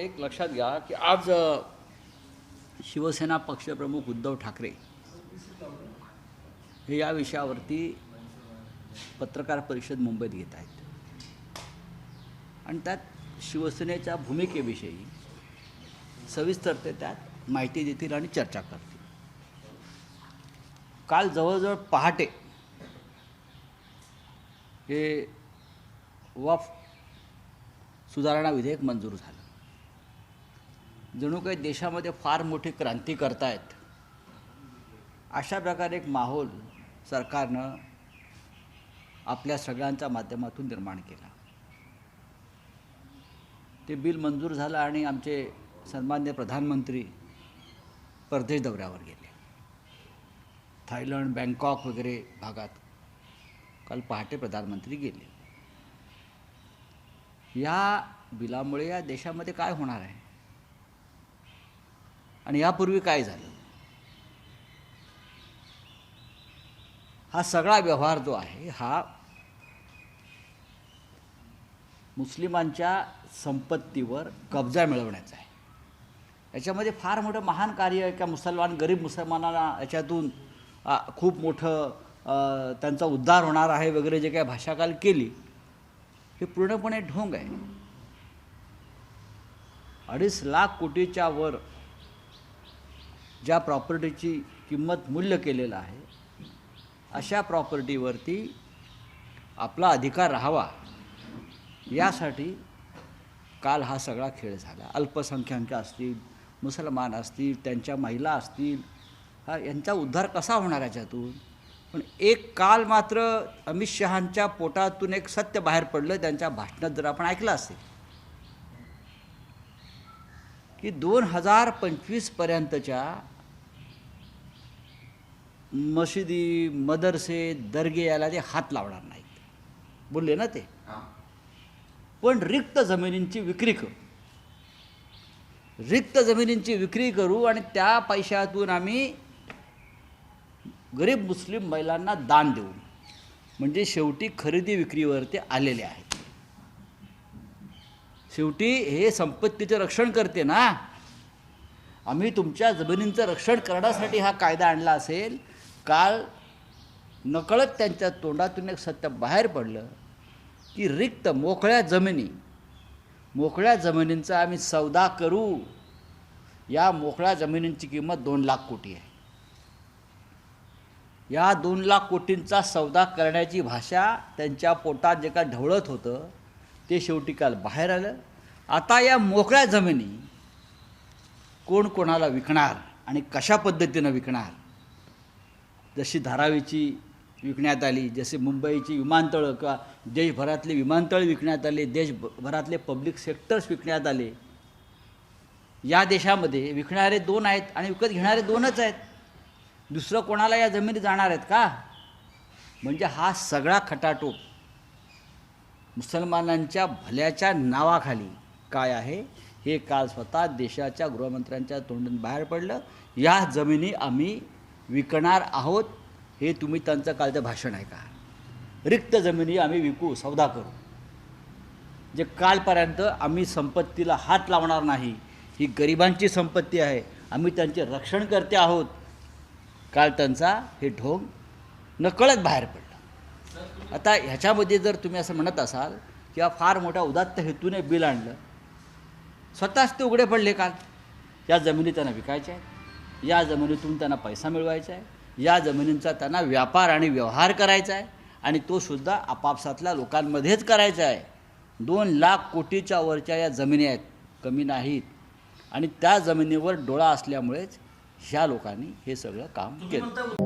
एक लक्षात घ्या की आज शिवसेना पक्षप्रमुख उद्धव ठाकरे हे या विषयावरती पत्रकार परिषद मुंबईत घेत आहेत. आणि त्यात शिवसेनेच्या भूमिकेविषयी सविस्तर ते त्यात माहिती देतील आणि चर्चा करतील. काल जवळजवळ पहाटे हे वफ सुधारणा विधेयक मंजूर झालं. जणू काही देशामध्ये फार मोठी क्रांती करतायत. अशा प्रकारे एक माहोल सरकारनं आपल्या सगळ्यांच्या माध्यमातून निर्माण केला. ते बिल मंजूर झालं आणि आमचे सन्मान्य प्रधानमंत्री परदेश दौऱ्यावर गेले. थायलंड बँकॉक वगैरे भागात काल पहाटे प्रधानमंत्री गेले. या बिलामुळे या देशामध्ये काय होणार आहे? आणि यापूर्वी काय झालं? हा सगळा व्यवहार जो आहे हा मुस्लिमांच्या संपत्तीवर कब्जा मिळवण्याचा आहे. याच्यामध्ये फार मोठं महान कार्य आहे का मुसलमान गरीब मुसलमानांना याच्यातून खूप मोठं त्यांचा उद्धार होणार आहे वगैरे जे काही भाषा काल केली हे पूर्णपणे ढोंग आहे. अडीच लाख कोटीच्या वर ज्या प्रॉपर्टीची किंमत मूल्य केलेलं आहे अशा प्रॉपर्टीवरती आपला अधिकार राहावा. यासाठी काल हा सगळा खेळ झाला. अल्पसंख्याक असतील मुसलमान असतील त्यांच्या महिला असतील हा यांचा उद्धार कसा होणार याच्यातून? पण एक काल मात्र अमित शहांच्या पोटातून एक सत्य बाहेर पडलं त्यांच्या भाषणात जर आपण ऐकलं असेल की दोन हजार पंचवीसपर्यंतच्या मशिदी मदरसे दर्गे याला ते हात लावणार नाहीत. बोलले ना ते? पण रिक्त जमिनींची विक्री करू. रिक्त जमिनींची विक्री करू आणि त्या पैशातून आम्ही गरीब मुस्लिम महिलांना दान देऊ. म्हणजे शेवटी खरेदी विक्रीवर ते आलेले आहेत. शेवटी हे संपत्तीचं रक्षण करते ना. आम्ही तुमच्या जमिनींचं रक्षण करण्यासाठी हा कायदा आणला असेल. काल नकळत त्यांच्या तोंडातून एक सत्य बाहेर पडलं की रिक्त मोकळ्या जमिनी मोकळ्या जमिनींचा आम्ही सौदा करू. या मोकळ्या जमिनींची किंमत दोन लाख कोटी आहे. या दोन लाख कोटींचा सौदा करण्याची भाषा त्यांच्या पोटात जे काय ढवळत होतं ते शेवटी काल बाहेर आलं. आता या मोकळ्या जमिनी कोण कोणाला विकणार आणि कशा पद्धतीनं विकणार? जशी धारावीची विकण्यात आली जसे मुंबईची विमानतळं किंवा देशभरातले विमानतळ विकण्यात आले देशभरातले पब्लिक सेक्टर्स विकण्यात आले या देशामध्ये विकणारे दोन आहेत आणि विकत घेणारे दोनच आहेत. दुसरं कोणाला या जमिनी जाणार आहेत का? म्हणजे हा सगळा खटाटोप. मुसलमानांच्या भल्याच्या नावाखाली काय आहे? हे काल स्वतः देशाच्या गृहमंत्र्यांच्या तोंडून बाहेर पडलं. या जमिनी आम्ही विकणार आहोत हे तुम्ही त्यांचं कालचं भाषण आहे का रिक्त जमिनी आम्ही विकू सौदा करू. जे कालपर्यंत आम्ही संपत्तीला हात लावणार नाही ही गरिबांची संपत्ती आहे. आम्ही त्यांचे रक्षण करते आहोत. काल त्यांचा हे ढोंग नकळत बाहेर पडलं. आता ह्याच्यामध्ये जर तुम्ही असं म्हणत असाल किंवा फार मोठ्या उदात्त हेतूने बिल आणलं स्वतःच ते उघडे पडले काल या जमिनी त्यांना विकायच्या आहेत. या जमिनीतून त्यांना पैसा मिळवायचा आहे. या जमिनींचा त्यांना व्यापार आणि व्यवहार करायचा आहे. आणि तो सुद्धा आपापसातल्या लोकांमध्येच करायचा आहे. दोन लाख कोटीच्या वरच्या या जमिनी आहेत. कमी नाहीत. आणि त्या जमिनीवर डोळा असल्यामुळेच ह्या लोकांनी हे सगळं काम केलं.